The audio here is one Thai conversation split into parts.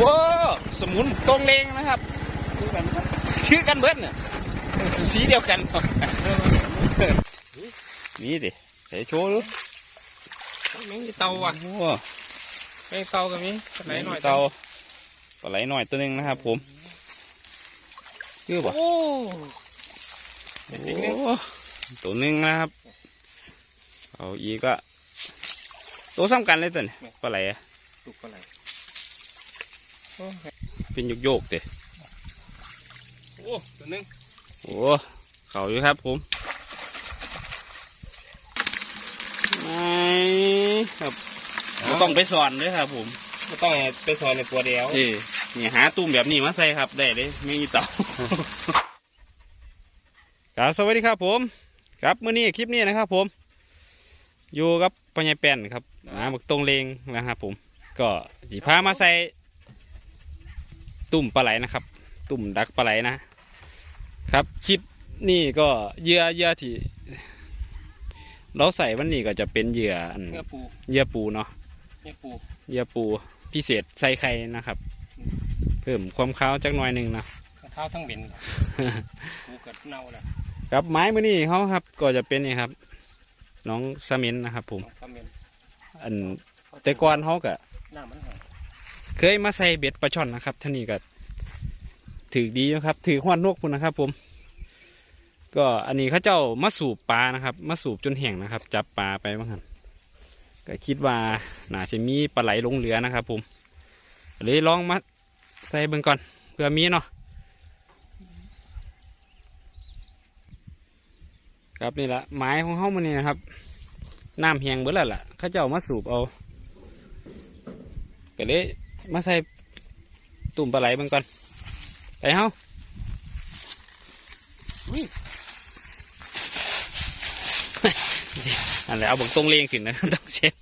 ว้าวสมุนตรงเลงนะครับชื่อกันเบิดเนี่ยสีเดียวกันนี่ดิใส่โชว์ดูแมงอีเตาว่ะโอ้แมงเตากับนี้ไหนหน่อยเตาปลาไหลหน่อยตัวหนึงนะครับ ผมคือบ่โอ้โอ้ตัวหนึงนะครับ เอาอีกก็ตัวซ้ำกันเลยตัวนี้ปลาไหลอะถูกปะไหนโอ้ เป็นโยกโยกๆเด้โอ้ตัวหนึงโอ้เขาอยู่ครับผมไม่ครับบ่ต้องไปสอนเลยครับ ผมไม่ต้องไปซอยในตัวเดียวเอ้นี่หาตุ้มแบบนี้มาใส่ครับ ได้เลยไม่มีเต่าครับสวัสดีครับ ผม ครับมื้อนี้คลิปนี้นะครับ ผม อยู่กับปัญญาแป้นครับหาบักตรงเลงนะครับ ผม ก็สีพามาใส่ ตุ่มปลาไหลนะครับ ตุ่มดักปลาไหลนะ ครับคลิปนี้ก็เหยื่อเหยื่อที่เราใส่วันนี้ก็จะเป็นเหยื่ออันเนื้อปูเหยื่อปูเนาะเนื้อปูเหยื่อปูพิเศษใส่ไข่นะครับ เพิ่มความขาวจักหน่อยหนึ่งนะเท้าทั้งเหม็นปูกัดเน่าแหละครับไม้มือนี้เขาครับ ก็จะเป็นนี่ครับ น้องสมินนะครับ ผมคอมเมนต์อันแต่ก่อนเขาก็หน้ามันหาย เคยมาใส่เบ็ดปลาช่อนนะครับท่านี่ก็ถือดีนะครับ ถือหวานนกพุ่นนะครับ ผม ก็อันนี้เขาเจ้ามาสูบปลานะครับ มาสูบจนแห้งนะครับ จับปลาไปบ้างครับก็คิดว่าน่าจะมีปลาไหลลงเหลือนะครับ ผมเลยลองมาใส่เบิ่งก่อนเพื่อมีเนาะครับนี่ละไม้ของเขามันนี่นะครับน้ำแห้งเบิดแล้วล่ะเขาเจ้ามาสูบเอาก็เลย มาใส่ตุ่มปลาไหลเบิ่งก่อน ไปเฮาอุ้ยอันไหนเอาบังตรงเลงขึ้นนะต้องเช็ด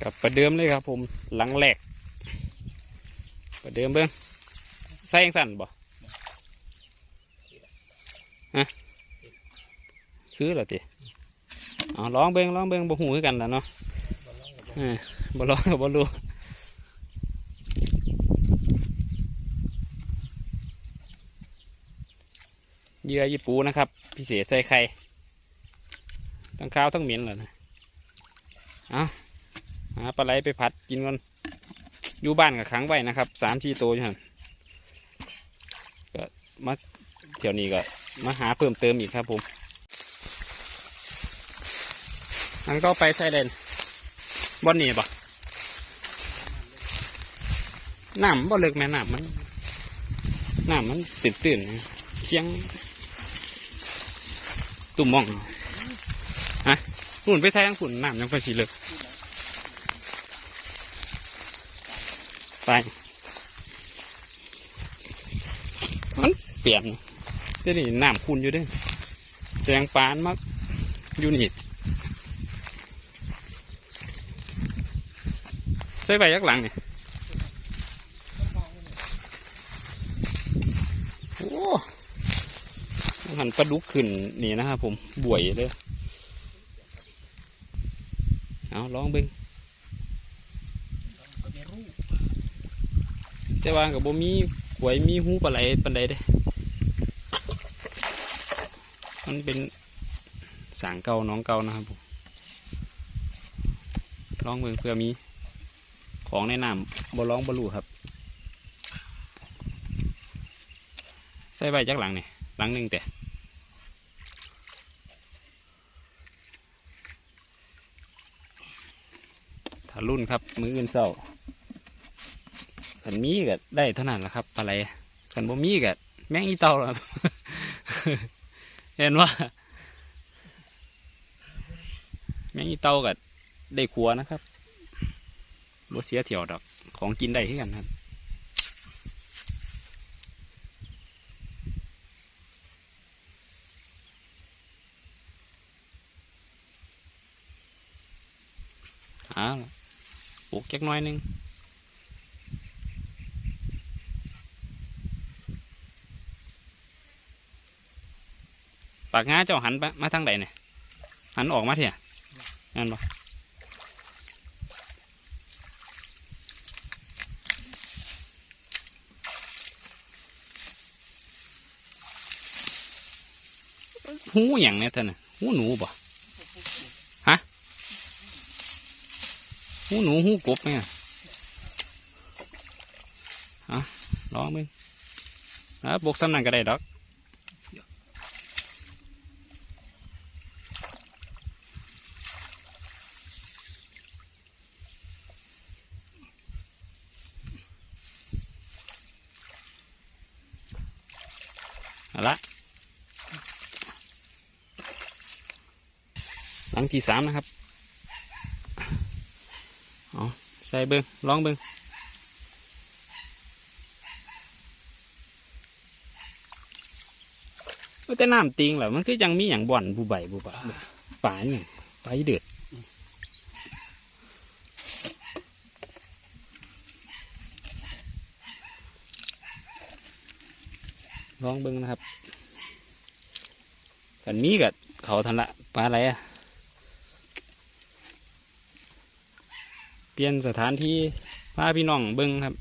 กลับประเดิมเลยครับ ผมหลังแหลกประเดิมเบิ้งใส่ยังสั่นบ่ฮะซื้อเหรอติอ๋อลองเบิ้งลองเบิ้งบ่หูคือกันแล้วเนาะเออบอลองกับบอลูเหยื่อญี่ปูนะครับ พิเศษใส่ไข่ทั้งข้าวทั้งเหม็นเลยนะเอาหาปลาไหลไปผัดกินก่อนอยู่บ้านกับขังไว้นะครับสามชีโตวอยู่หันก็มาเที่ยวนี้ก็มาหาเพิ่มเติมอีกครับผมอันก็ไปใส่เลน บอนนี่ปะน้ำบ่เลิกแม่น้ำมันน้ำมันตื่นตื่นๆนะเคียงตุ่มมองฮะหุ่นไปใส่ทั้งฝุ่นน้ำยังไปสีเลิกไปมันเปลี่ยนเดี๋ยวนี้น้ำคุณอยู่ด้วยแจงปานมักยูนี่ ใส่ใบยักหลังเนี่ยโอ้หันปลาดุกขึ้นนี่นะครับผมบวยเลย เอาลองเบิ้งแต่ว่ากับบ่มีหวยมีหูปลาไหลปันใดเด้ มันเป็นสางเก่าน้องเก่านะครับผมลองเบิ่งเพื่อมี ของในน้ำบ่ร้องบ่รู้ครับ ใส่ใบจักหลังเนี่ยหลังหนึ่งแต่ถ้ารุ่นครับ มือเงินเศร้าขันมีก็ได้เท่านั้นแหละครับอะไรขันบ่มีก็แม่งอีเต่าครับ เห็นว่า แม่งอีเตาก็ได้ขัวนะครับ บ่เสียเที่ยวดอกของกินได้ที่กันครับอ่าปลูกแค่น้อยหนึงปากงาเจ้าหันมาทางใดเนี่ยหันออกมาเถอะนั่นบ่ หูอย่างเนี้ยท่านน่ะหูหนูบ่ฮะหูหนูหูกบเนี้ยฮะลองมึงอะบกซ้ำนั่นก็ได้ดอกเอาละหลัง ที่สามนะครับเอาใส่เบิ้งลองเบิ้งแต่น้ำติงเหรอมันคือยังมีอย่างบ่อนบูใบบูบะป่าเนี่ยป่าอีเดือดลองเบิ้งนะครับกันมีกับเขาทันละปลาอะไรอะ ปลี่ยนสถานที่พาพี่น้องเบิ้งครับ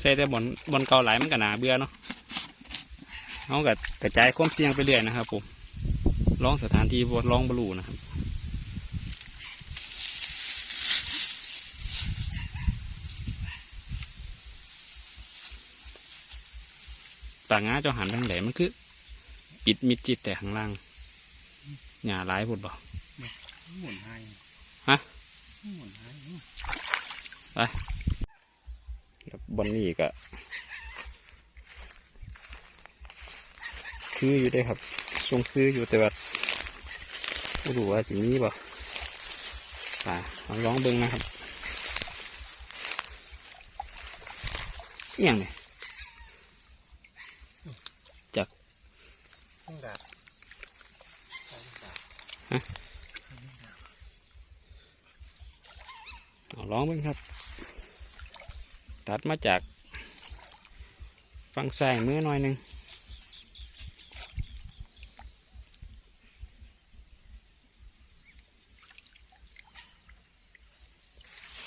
ใส่แต่บนบนเก่าหลายมันก็น่าเบื่อเนาะเอากับกระจายความเสี่ยงไปเรื่อยนะครับผมลองสถานที่บลองบรูนะครับปากงาเจ้าหันทางไหนมันคือ ปิดมิดจิตแต่ข้างล่างหญ้าหลายพุดบ่หมุนให้ฮะ หมุนให้แล้วบอนนี่ก็คืออยู่ได้ครับทรงคืออยู่แต่ว่าไม่รู้ว่าสิมีบ่ป่าลองลองเบิ่งนะครับอหย่างเนี่ยต้องดั ดเอาลองเบิ่งครับ ตัดมาจากฝั่งซ้ายมือหน่อยหนึ่ง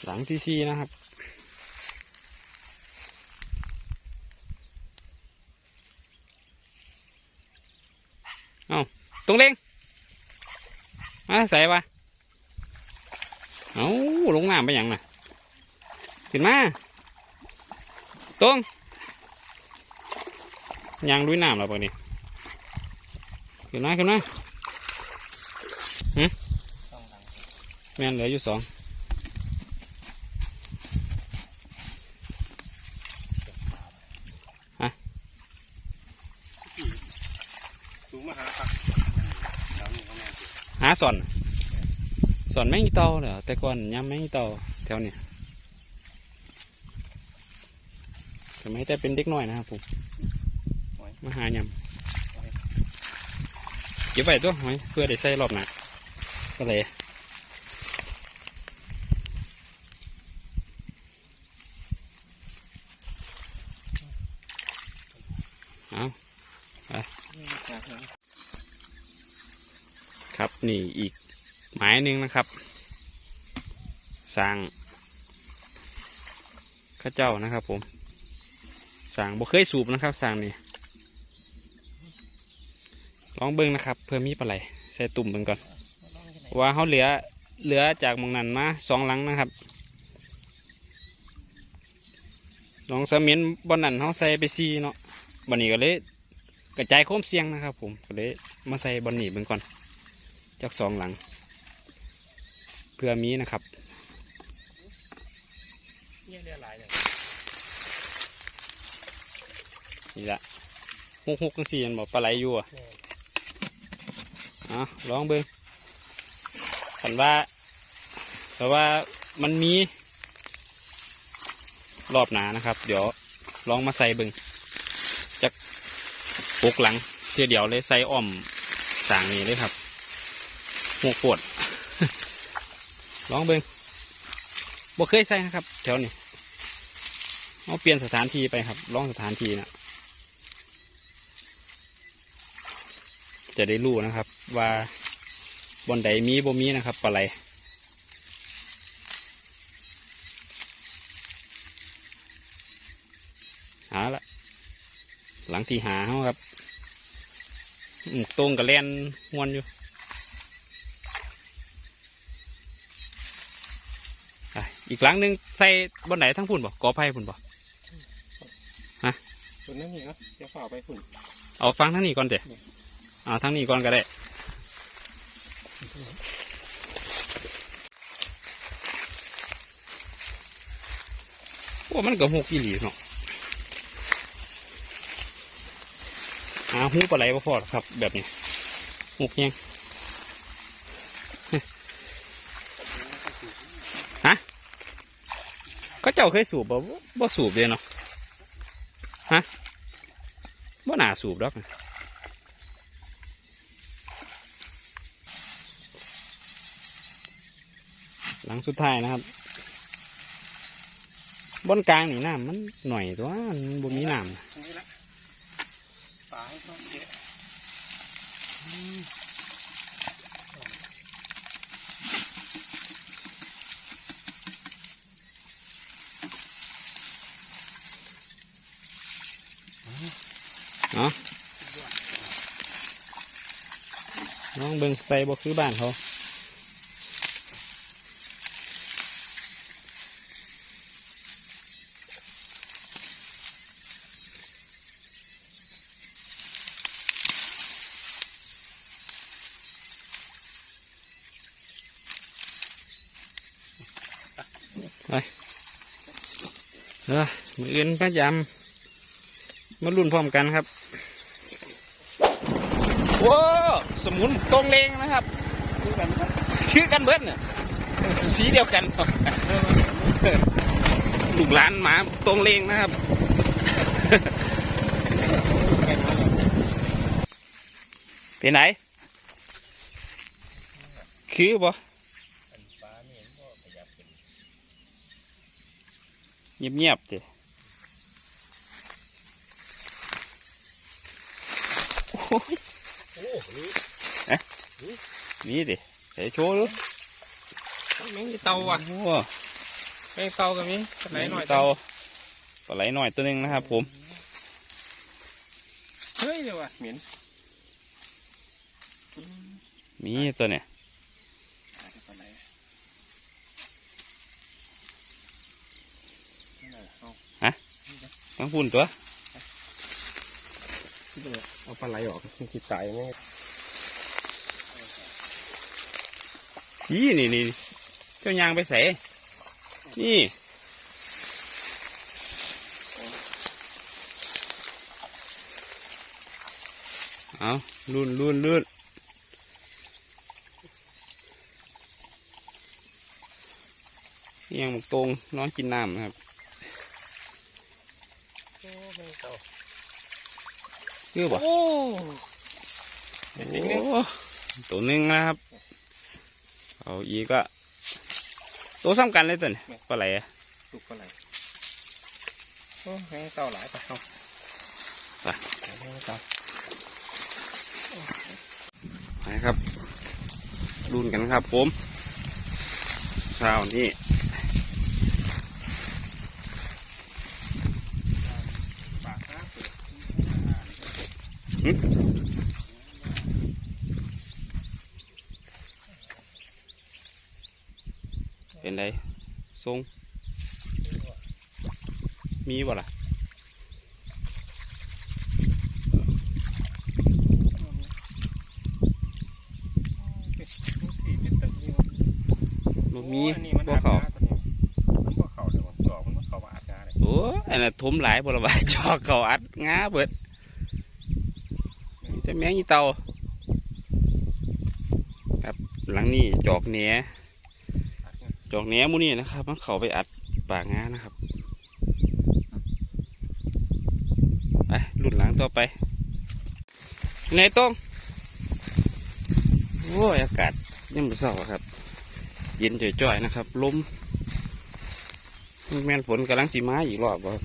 หลังที่สี่นะครับเอาตรงเล้งมาใส่ปะ เอาลงน้ำไปหยังน่ะขึ้นมาตรงยังลุยน้ำแล้วปะนี่ขึ้นมาขึ้นมาต้องดังแม่นเหลืออยู่สองสูงมาหาครับดาวนี่เขาแม่นสิหาสอนส อนแมงอีเตาเหรอแต่ก่อนยำแมงอีเตาแถวเนี้ยสมัยแต่เป็นเด็กน้อยนะครับผมมาหายำเก็บไว้ตัวหอยเพื่อได้ใส่รอบหน้าก็เลยเอา ครับนี่อีกหมายหนึ่งนะครับ สร้างข้าเจ้านะครับ ผมสร้างบ่เคยสูบนะครับสร้างนี่ลองเบิ้งนะครับ เพื่อมีปลาไหลใส่ตุ่มเบิ้งก่อน ว่าเขาเหลือเหลือจากมองนั้นมาสองหลังนะครับลองสมินบนนั้นเขาใส่ไปซีเนาะบันนี้ก็เลยกระจายโค้มเสียงนะครับ ผมก็เลยมาใส่บนนี้เบิ้งก่อนจากสองหลัง เพื่อมีนะครับ เนี่ยเรียหลายเลย นี่แหละฮุกฮุกจังสี่มันบอกปลาไหลอยู่อะอะลองเบิ้งขันว่าแต่ว่ามันมี รอบหนานะครับ เดี๋ยวลองมาใส่เบิ้งจากปุกหลังเทียเดียวเลยใส่อ้อมสางนี้เลยครับหกปวดลองเบิ้งบ่เคยใส่นะครับ แถวนี้เอาเปลี่ยนสถานที่ไปครับ ลองสถานที่นะ จะได้รู้นะครับ ว่าบนใดมีบ่มีนะครับปลาไหลหาละหลังที่หาเขาครับอืมตรงกับแลนมวนอยู่อะอีกหลังหนึ่งใส่บนไหนทั้งพุ่นบ่กอไผ่พุ่นบ่ตัวนั้นนี่เนาะจะฝ่าไปฝุ่นเอาฟังทั้งนี้ก่อนเดี๋ยว เอาทั้งนี้ก่อนก็ได้โอ้มันก็หกอีหลีเนาะหาหูปลาไหลบ่พอหรอครับ แบบนี้หกยังฮะก็เจ้าเคยสูบบ่บ่บ่สูบเลยเนาะฮะบ่หน่าสูบดอกนะ หลังสุดท้ายนะครับบนกลางนี่น้ำมันหน่อยตัวมันบ่มีน้นี่ลาให้ต้องเยอะำเนาะลองเบิ่งใส่บ่คือบ้านเขาเออมืออื่นพยายามมารุ่นพร้อมกันครับว้าวสมุนตรงเลงนะครับคือกันครับชื่อกันเบิดเนี่ยสีเดียวกันลูกหลานหมาตรงเลงนะครับเป็นไหน คือบ่ ป่านี่ก็ขยับเป็น เงียบๆจ้โอ้ยโอ้นี่นี่ดิใส่โชว์ดูแมงเตาอะโอ้แมงเตากับนี้ไหนหน่อยเตาปลาไหลหน่อยตัวหนึงนะครับผมเฮ้ยเดี๋ยวว่ะเหม็นมีตัวเนี่ย อาจจะปลาไหลเอา ต้องพุ่นตัวเอาปลาไหลออกคิดตายไหมยี่นี่นี่เจ้ายางไปใส่นี่เอาลุ่นลุ่นลุ่นเอียงหมกตรงนอนกินน้ำนะครับโอ้แมงเตา คือบ่โอ้เห็นอีกนึงโอ้ตัวหนึ่งนะครับ เอาอีกก็ตัวซ้ำกันเลยตัวนี้ปลาไหลอะสุกปลาไหลโอ้แมงเตาหลายปะเอาไปแมงเตานะครับรุ่นกันครับผมเช้านี้ ปากนะเปิด เป็นไรทรงมีบ่ล่ะสี่เป็นตึกนี่บ่มีโอ้อันนี้นบ่เขาอาบน้ำตัวนี้มันบ่เขาเดี๋ยวมันดอกมันบ่เขามาอาบน้ำเลยโอ้อันนั้นทมหลายบ่ละว่าจอกเขาอัดงาเบิด มีแมงอีเตาครับหลังนี้จอกเนียอาบน้ำจอกเนียหมูนี่นะครับ มันเข้าไปอัดปากงานะครับไปรุ่นหลังต่อไปไหนต้องโอ้ยอากาศยังไม่เศร้าครับ เย็นจ่อยๆนะครับลมแม่นฝนกำลังสีมาอีกรอบครับ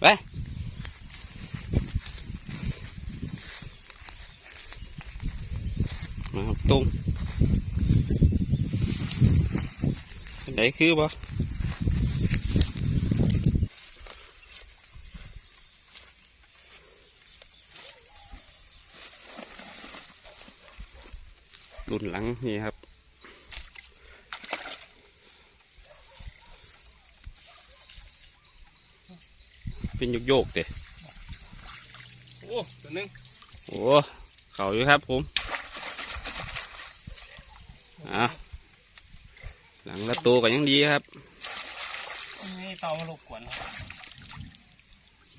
ไป นะครับตรงไหนคือบ่รุ่นหลังนี่ครับเป็นโยกโยกเตะโอ้ตัวนึงโอ้ เขาอยู่ครับผม อะหลังละตัวก็ยังดีครับนี่เตามาลบกวนเรา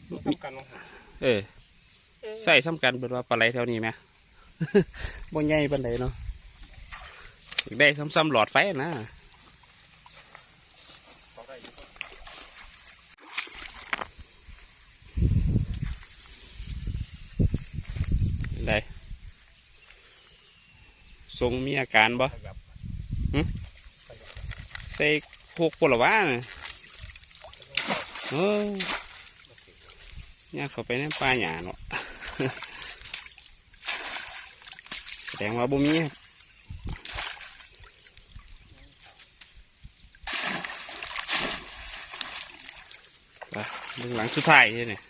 ตัวเท่ากันมั้งเออใส่ซ้ำกันเป็นว่าปลาไหลแถวนี้ไหมบ่ใหญ่ปานใดเนาะอยากได้ซ้ำๆหลอดไฟนะ เขาได้อยู่ ได้ ทรงมีอาการบ่ขยับใส่พวกปลวาน่ะเออยากเข้าไปในป่าหญ้าเนาะแสดงว่าบ่มีครับไปเบื้องหลังสุดท้ายนี่เนี่ย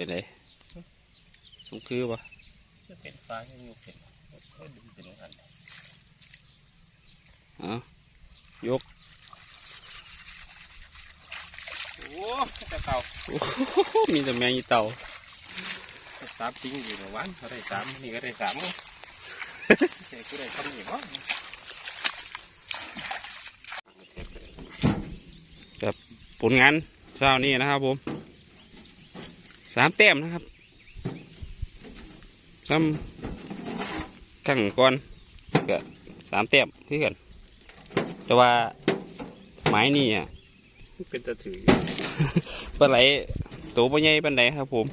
เป็นไรสมคือปะจะเป็นฟ้าที่มีเป็นก็ดึงเป็นอันเอ๋อยกโอ้กระเตาโอ้โหมีแต่แมงอีเต่าสามจริงอยู่ในวันเขาได้สามนี่ก็ได้สามมั้งแต่กูได้คำนี้มั้งผลงานเช้านี้นะครับผม สามแต้มนะครับซ้ำขังก่อนก็สามแต้มคือกันแต่ว่าไม้นี่อะเป็นตะถือปลาไหลตัวปลาใหญ่ปันไดครับผม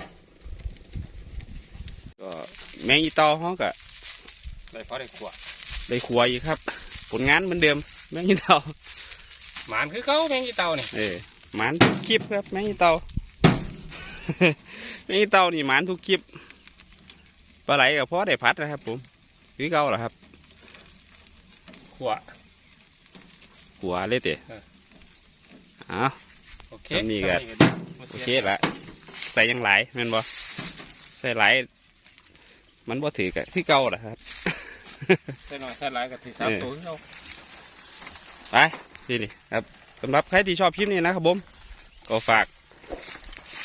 ก็แมงอีเตาเขาก็ได้เพราะได้ขวดได้ขัวอีกครับ ผลงานเหมือนเดิม แมงอีเตาหมานคือเขาแมงอีเตาเนี่ยเออหมานทุกคลิปครับแมงอีเตา แมงอีเตานี่หมานทุกคลิปปลาไหลกับพ่อได้พัดนะครับ ผมคือเก่าเหรอครับขวดหัวเลยเตะเอออ้าวโอเคทำนี่ก็โอเคละใส่หยังหลายแม่นบ่ใส่หลายมันบ่ถือกับที่เก่าเหรอครับใส่หน่อยใส่หลายกับที่สามเออตัวที่เราไปนี่นี่ครับสำหรับใครที่ชอบคลิปนี้นะครับผมก็ฝาก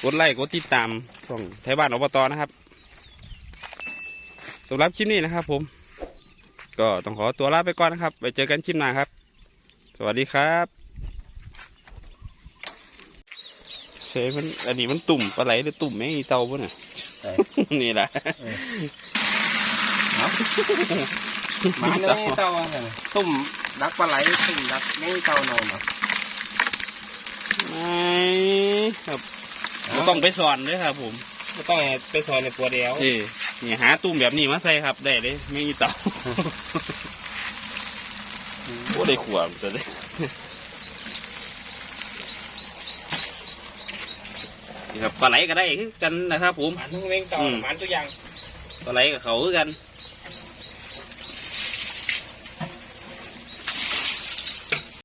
กดไลค์กดติดตามช่องไทยบ้านอบตนะครับสำหรับคลิปนี้นะครับ ผม ก็ต้องขอตัวลาไปก่อนนะครับ ไปเจอกันคลิปหน้าครับ สวัสดีครับเชมันอันนี้มันตุ่มปลาไหลหรือตุ่มแม่งอีเตาปะเนี่ยนี่แหละหมานแมงอีเตาอะไรตุ่มดักปลาไหลตุ่มดักแมงอีเตาหน่อยเนาะไม่ครับ บ่ต้องไปสอนเลยครับ ผมไม่ต้องไปซอยในปัวเดียวเอ้นี่หาตุ่มแบบนี้มาใส่ครับ ได้เลยไม่มีเต่าโอ้ได้ขวบตัวเลยนี่ครับปลาไหลก็ได้คือกันนะครับผมหมานทั้งแมงเตาอืมหมานตัวอย่างปลาไหลกับเขาคือกัน